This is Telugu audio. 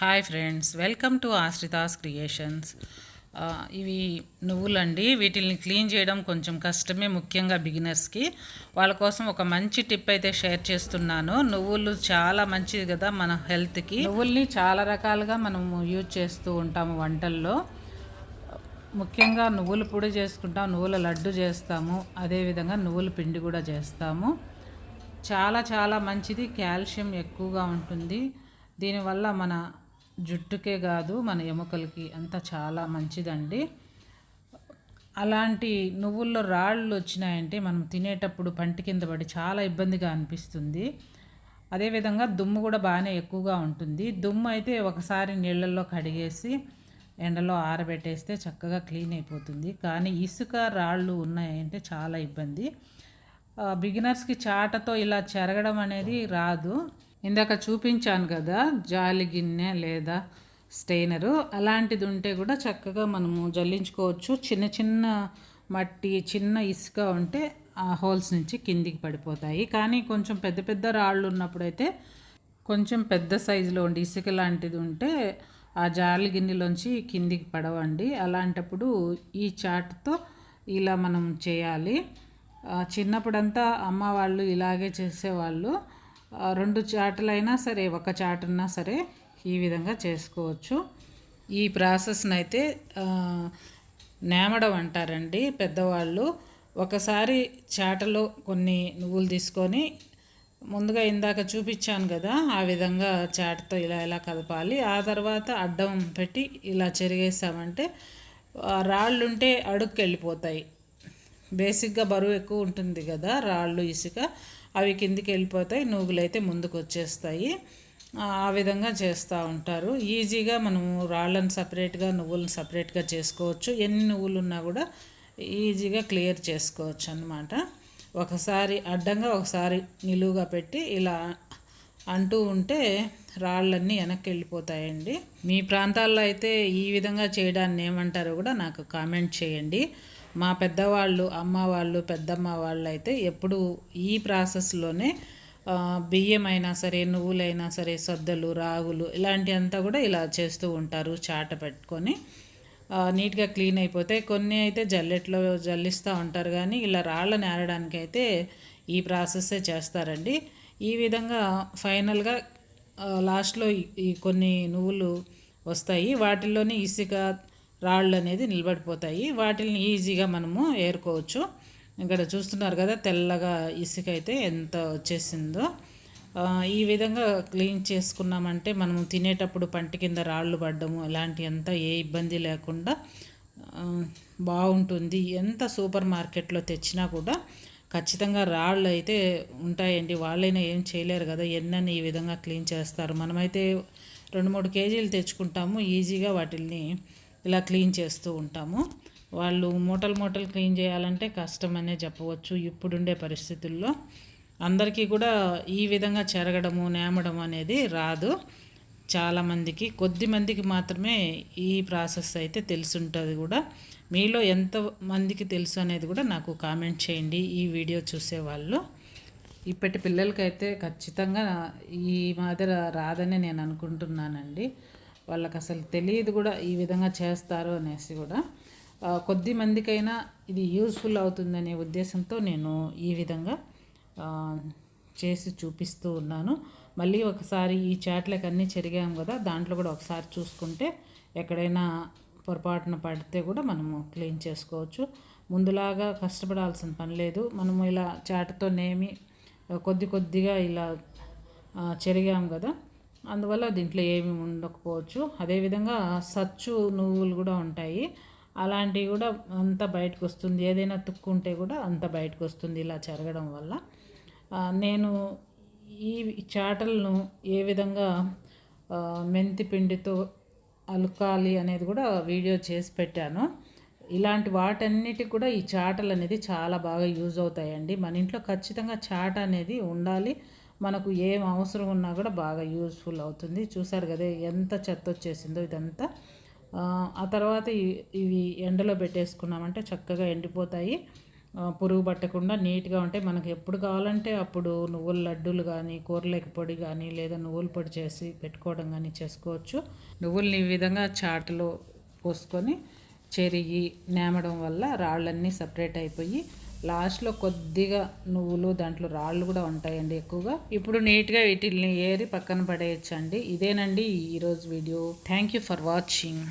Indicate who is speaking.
Speaker 1: Hi friends welcome to Ashrita's creations ఇవి నువ్వులండి. వీటిని క్లీన్ చేయడం కొంచెం కష్టమే ముఖ్యంగా బిగినర్స్కి వాళ్ళ కోసం ఒక మంచి టిప్ అయితే షేర్ చేస్తున్నాను. నువ్వులు చాలా మంచిది కదా మన హెల్త్కి నువ్వుల్ని చాలా రకాలుగా మనము యూజ్ చేస్తూ ఉంటాము వంటల్లో. ముఖ్యంగా నువ్వుల పొడి చేసుకుంటాం నువ్వుల లడ్డు చేస్తాము అదేవిధంగా నువ్వుల పిండి కూడా చేస్తాము. చాలా చాలా మంచిది. కాల్షియం ఎక్కువగా ఉంటుంది. దీనివల్ల మన జుట్టుకే కాదు మన ఎముకలకి అంత చాలా మంచిదండి. అలాంటి నువ్వుల్లో రాళ్ళు వచ్చినాయంటే మనం తినేటప్పుడు పంటి కింద పడి చాలా ఇబ్బందిగా అనిపిస్తుంది. అదేవిధంగా దుమ్ము కూడా బాగానే ఎక్కువగా ఉంటుంది. దుమ్ము అయితే ఒకసారి నీళ్ళల్లో కడిగేసి ఎండలో ఆరబెట్టేస్తే చక్కగా క్లీన్ అయిపోతుంది. కానీ ఇసుక రాళ్ళు ఉన్నాయంటే చాలా ఇబ్బంది. బిగినర్స్కి చాటతో ఇలా చెరగడం అనేది రాదు. ఇందాక చూపించాను కదా జాలి గిన్నె లేదా స్టెయినరు అలాంటిది ఉంటే కూడా చక్కగా మనము జల్లించుకోవచ్చు. చిన్న చిన్న మట్టి చిన్న ఇసుక ఉంటే ఆ హోల్స్ నుంచి కిందికి పడిపోతాయి. కానీ కొంచెం పెద్ద పెద్ద రాళ్ళు ఉన్నప్పుడైతే కొంచెం పెద్ద సైజులో ఉండి ఇసుక లాంటిది ఉంటే ఆ జాలి గిన్నెలోంచి కిందికి పడవండి. అలాంటప్పుడు ఈ చాట్తో ఇలా మనం చేయాలి. చిన్నప్పుడంతా అమ్మ వాళ్ళు ఇలాగే చేసేవాళ్ళు. రెండు చాటలైనా సరే ఒక చాటున్నా సరే ఈ విధంగా చేసుకోవచ్చు. ఈ ప్రాసెస్ని అయితే నేమడం అంటారండి పెద్దవాళ్ళు. ఒకసారి చాటలో కొన్ని నువ్వులు తీసుకొని ముందుగా ఇందాక చూపించాను కదా ఆ విధంగా చాటతో ఇలా ఇలా కదపాలి ఆ తర్వాత అడ్డం పెట్టి ఇలా చెరిగేసామంటే రాళ్ళుంటే అడుక్కి వెళ్ళిపోతాయి బేసిక్గా బరువు ఎక్కువ ఉంటుంది కదా రాళ్ళు ఇసుక. అవి కిందికి వెళ్ళిపోతాయి నువ్వులు అయితే ముందుకు వచ్చేస్తాయి ఆ విధంగా చేస్తూ ఉంటారు. ఈజీగా మనము రాళ్ళను సపరేట్గా నువ్వులను సపరేట్గా చేసుకోవచ్చు. ఎన్ని నువ్వులు ఉన్నా కూడా ఈజీగా క్లియర్ చేసుకోవచ్చు అనమాట ఒకసారి అడ్డంగా ఒకసారి నిలువుగా పెట్టి ఇలా అంటూ ఉంటే రాళ్ళన్నీ వెనక్కి వెళ్ళిపోతాయండి మీ ప్రాంతాల్లో అయితే ఈ విధంగా చేయడాన్ని ఏమంటారో కూడా నాకు కామెంట్ చేయండి. మా పెద్దవాళ్ళు అమ్మ వాళ్ళు పెద్దమ్మ వాళ్ళు అయితే ఎప్పుడు ఈ ప్రాసెస్లోనే బియ్యం అయినా సరే నువ్వులైనా సరే సద్దలు రాగులు ఇలాంటి అంతా కూడా ఇలా చేస్తూ ఉంటారు చాట పెట్టుకొని. నీట్గా క్లీన్ అయిపోతే కొన్ని అయితే జల్లెట్లో జల్లిస్తూ ఉంటారు కానీ ఇలా రాళ్ళ నేరడానికి అయితే ఈ ప్రాసెస్సే చేస్తారండి. ఈ విధంగా ఫైనల్గా లాస్ట్లో ఈ కొన్ని నువ్వులు వస్తాయి. వాటిల్లోనే ఇసుక రాళ్ళు అనేది నిలబడిపోతాయి. వాటిని ఈజీగా మనము ఏరుకోవచ్చు. ఇక్కడ చూస్తున్నారు కదా తెల్లగా ఇసుక అయితే ఎంత వచ్చేసిందో. ఈ విధంగా క్లీన్ చేసుకున్నామంటే మనం తినేటప్పుడు పంట కింద రాళ్ళు పడ్డము ఇలాంటి అంతా ఏ ఇబ్బంది లేకుండా బాగుంటుంది. ఎంత సూపర్ మార్కెట్లో తెచ్చినా కూడా ఖచ్చితంగా రాళ్ళు అయితే ఉంటాయండి. వాళ్ళైనా ఏం చేయలేరు కదా ఎన్నని ఈ విధంగా క్లీన్ చేస్తారు. మనమైతే రెండు మూడు కేజీలు తెచ్చుకుంటాము ఈజీగా వాటిల్ని ఇలా క్లీన్ చేస్తూ ఉంటాము. వాళ్ళు మూటలు మూటలు క్లీన్ చేయాలంటే కష్టమనే చెప్పవచ్చు. ఇప్పుడుండే పరిస్థితుల్లో అందరికీ కూడా ఈ విధంగా చెరగడము నేమడం అనేది రాదు. చాలామందికి కొద్ది మందికి మాత్రమే ఈ ప్రాసెస్ అయితే తెలుసుంటుంది కూడా. మీలో ఎంత మందికి తెలుసు అనేది కూడా నాకు కామెంట్ చేయండి. ఈ వీడియో చూసేవాళ్ళు ఇప్పటి పిల్లలకైతే ఖచ్చితంగా ఈ మాదిరి రాదని నేను అనుకుంటున్నానండి. వాళ్ళకి అసలు తెలియదు కూడా ఈ విధంగా చేస్తారు అనేసి కూడా కొద్ది మందికైనా ఇది యూస్ఫుల్ అవుతుందనే ఉద్దేశంతో నేను ఈ విధంగా చేసి చూపిస్తూ ఉన్నాను. మళ్ళీ ఒకసారి ఈ చాట్లకు అన్నీ చెరిగాము కదా దాంట్లో కూడా ఒకసారి చూసుకుంటే ఎక్కడైనా పొరపాటున పడితే కూడా మనము క్లీన్ చేసుకోవచ్చు. ముందులాగా కష్టపడాల్సిన పని లేదు. మనము ఇలా చాటతో నేమి కొద్ది కొద్దిగా ఇలా చెరిగాము కదా. అందువల్ల దీంట్లో ఏమి ఉండకపోవచ్చు. అదేవిధంగా సచ్చు నువ్వులు కూడా ఉంటాయి. అలాంటివి కూడా అంత బయటకు వస్తుంది. ఏదైనా తుక్కుంటే కూడా అంత బయటకు వస్తుంది ఇలా జరగడం వల్ల. నేను ఈ చాటలను ఏ విధంగా మెంతి పిండితో అలుకాలి అనేది కూడా వీడియో చేసి పెట్టాను. ఇలాంటి వాటన్నిటికి కూడా ఈ చాటలు అనేది చాలా బాగా యూజ్ అవుతాయండి. మన ఇంట్లో ఖచ్చితంగా చాట అనేది ఉండాలి. మనకు ఏం అవసరం ఉన్నా కూడా బాగా యూజ్ఫుల్ అవుతుంది. చూసారు కదా ఎంత చెత్త వచ్చేసిందో ఇదంతా. ఆ తర్వాత ఇవి ఎండలో పెట్టేసుకున్నామంటే చక్కగా ఎండిపోతాయి. పురుగు పట్టకుండా నీట్గా ఉంటాయి. మనకు ఎప్పుడు కావాలంటే అప్పుడు నువ్వుల లడ్డూలు కానీ కూరలేక పొడి కానీ లేదా నువ్వుల పొడి చేసి పెట్టుకోవడం కానీ చేసుకోవచ్చు. నువ్వుల్ని ఈ విధంగా చాటలో పోసుకొని చెరిగి నేమడం వల్ల రాళ్ళన్నీ సపరేట్ అయిపోయి లాస్ట్లో కొద్దిగా నువ్వులు దాంట్లో రాళ్ళు కూడా ఉంటాయండి ఎక్కువగా. ఇప్పుడు నీట్గా వీటిని ఏరి పక్కన పడేయచ్చండి. ఇదేనండి ఈరోజు video. Thank you for watching